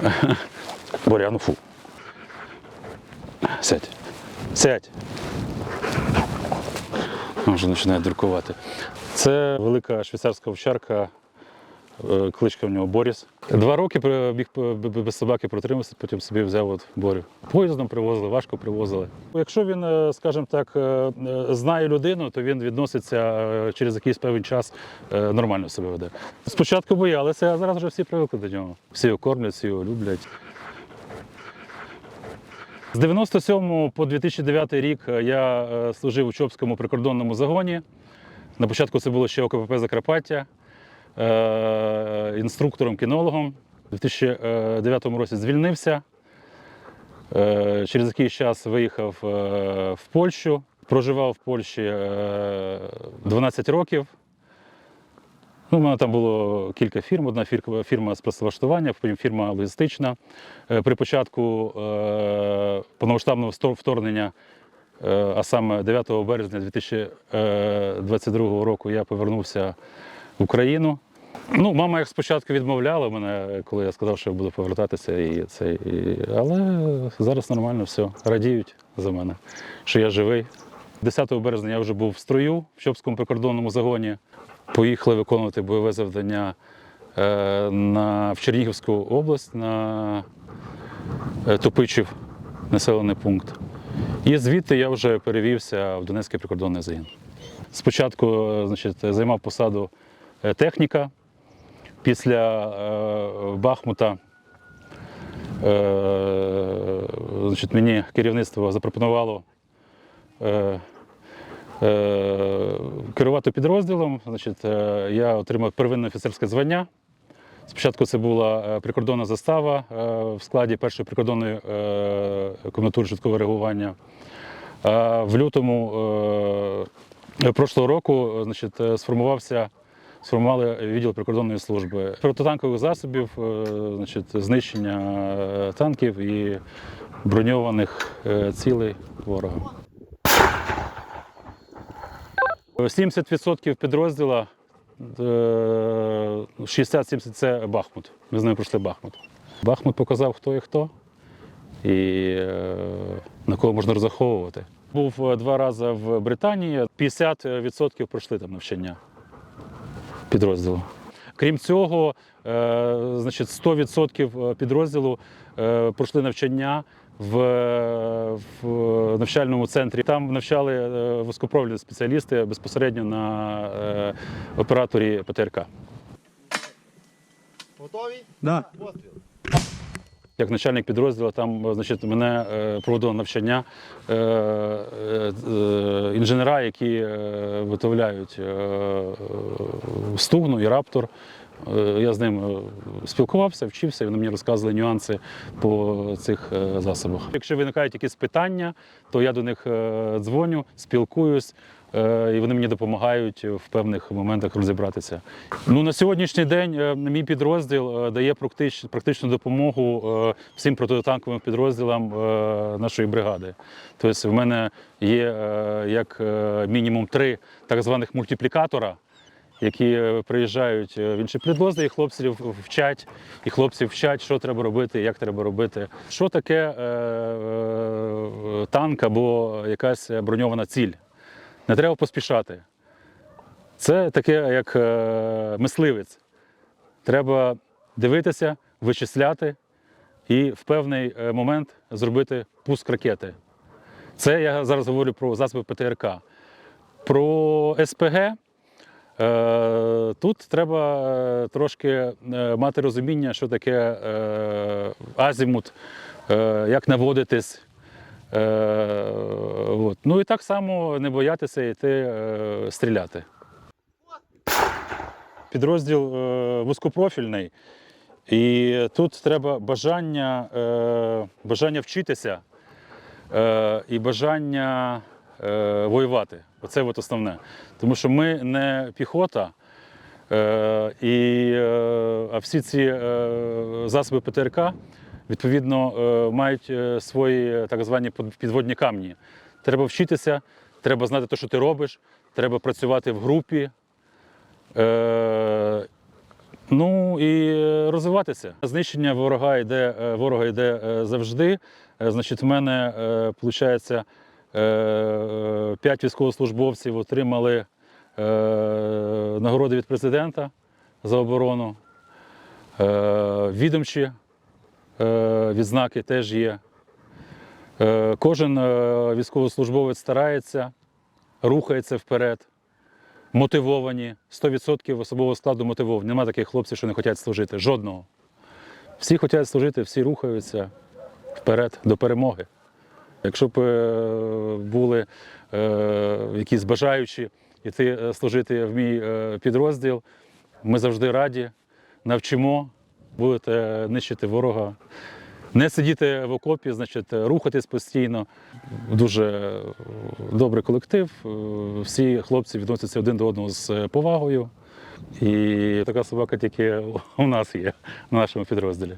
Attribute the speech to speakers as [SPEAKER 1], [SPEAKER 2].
[SPEAKER 1] Боря, ну фу. Сядь. Сядь. Вже починає дуркувати. Це велика швейцарська овчарка, кличка в нього Боріс. Два роки біг б- без собаки протримався, потім собі взяв от Борю. Поїздом привозили, важко привозили. Якщо він, е, скажімо так, е, е, знає людину, то він відноситься е, через якийсь певний час е, нормально себе веде. Спочатку боялися, а зараз вже всі привикли до нього. Всі його кормлять, всі його люблять. З 97 по 2009 рік е, я е, служив у Чопському прикордонному загоні. На початку це було ще ОКПП Закарпаття, е, інструктором, кінологом. У 2009 році звільнився. Е, Через якийсь час виїхав е, в Польщу, проживав в Польщі е, 12 років. Ну, у мене там було кілька фірм. Одна фір- фірма з працевлаштування, потім фірма логістична. При початку повномасштабного вторгнення, а саме 9 березня 2022 року, я повернувся Україну. Ну, мама як спочатку відмовляла мене, коли я сказав, що я буду повертатися, і це, і... але зараз нормально все. Радіють за мене, що я живий. 10 березня я вже був в строю в Чопському прикордонному загоні. Поїхали виконувати бойове завдання е, на, в Чернігівську область на е, Топичів, населений пункт. І звідти я вже перевівся в Донецький прикордонний загін. Спочатку е, значить, займав посаду техніка. Після е, Бахмута е, значить, мені керівництво запропонувало е, е, керувати підрозділом. Значить, е, я отримав первинне офіцерське звання. Спочатку це була е, прикордонна застава е, в складі першої прикордонної е, комендатури швидкого реагування. В лютому е, прошлого року е, значить, е, сформувався, сформували відділ прикордонної служби протитанкових засобів, е, значить, знищення е, танків і броньованих е, цілей ворога. 70% підрозділа, е, 60-70% це Бахмут. Ми з ними пройшли Бахмут. Бахмут показав, хто і хто, і на кого можна розраховувати. Був два рази в Британії, 50% пройшли там навчання підрозділу. Крім цього, е, значить, 100% підрозділу е, пройшли навчання в, в навчальному центрі. Там навчали е, вузькопровідні спеціалісти безпосередньо на е, операторі ПТРК.
[SPEAKER 2] Готові?
[SPEAKER 3] Да.
[SPEAKER 2] Постріл.
[SPEAKER 1] Як начальник підрозділу, там е, значить, мене е, проводило навчання е, інженера, які виготовляють стугну і раптор. Я з ним спілкувався, вчився, і вони мені розказували нюанси по цих засобах. Якщо виникають якісь питання, то я до них дзвоню, спілкуюсь. Е, І вони мені допомагають в певних моментах розібратися. Ну на сьогоднішній день е, мій підрозділ е, дає практич, практичну допомогу е, всім протитанковим підрозділам е, нашої бригади. Тобто, в мене є е, як е, мінімум три так званих мультиплікатора які е, приїжджають е, в інші підрозділи, і хлопців вчать, і хлопців вчать, що треба робити, як треба робити. Що таке е, е, танк або якась броньована ціль? Не треба поспішати. Це таке, як е, мисливець. Треба дивитися, вичисляти і в певний е, момент зробити пуск ракети. Це я зараз говорю про засоби ПТРК. Про СПГ Е, Тут треба трошки мати розуміння, що таке азімут, як наводитись. Ну і так само не боятися йти е, стріляти. Підрозділ е, вузькопрофільний, і тут треба бажання, е, бажання вчитися е, і бажання е, воювати. Оце от основне. Тому що ми не піхота, е, і, е, а всі ці е, засоби ПТРК відповідно е, мають е, свої так звані підводні камні. Треба вчитися, треба знати те, що ти робиш, треба працювати в групі. Е, Ну і розвиватися. Знищення ворога йде, е, ворога йде е, завжди. Е, Значить, в мене виходить, п'ять військовослужбовців отримали нагороди від президента за оборону. Відомчі відзнаки теж є. Е, Кожен е, військовослужбовець старається, рухається вперед, мотивовані, 100% особового складу мотивовані. Нема таких хлопців, що не хочуть служити. Жодного. Всі хочуть служити, всі рухаються вперед до перемоги. Якщо б е, були якісь бажаючі йти служити в мій підрозділ, ми завжди раді, навчимо, будете нищити ворога. Не сидіти в окопі, значить, рухатись постійно. Дуже добрий колектив. Всі хлопці відносяться один до одного з повагою. І така собака тільки у нас є на нашому підрозділі.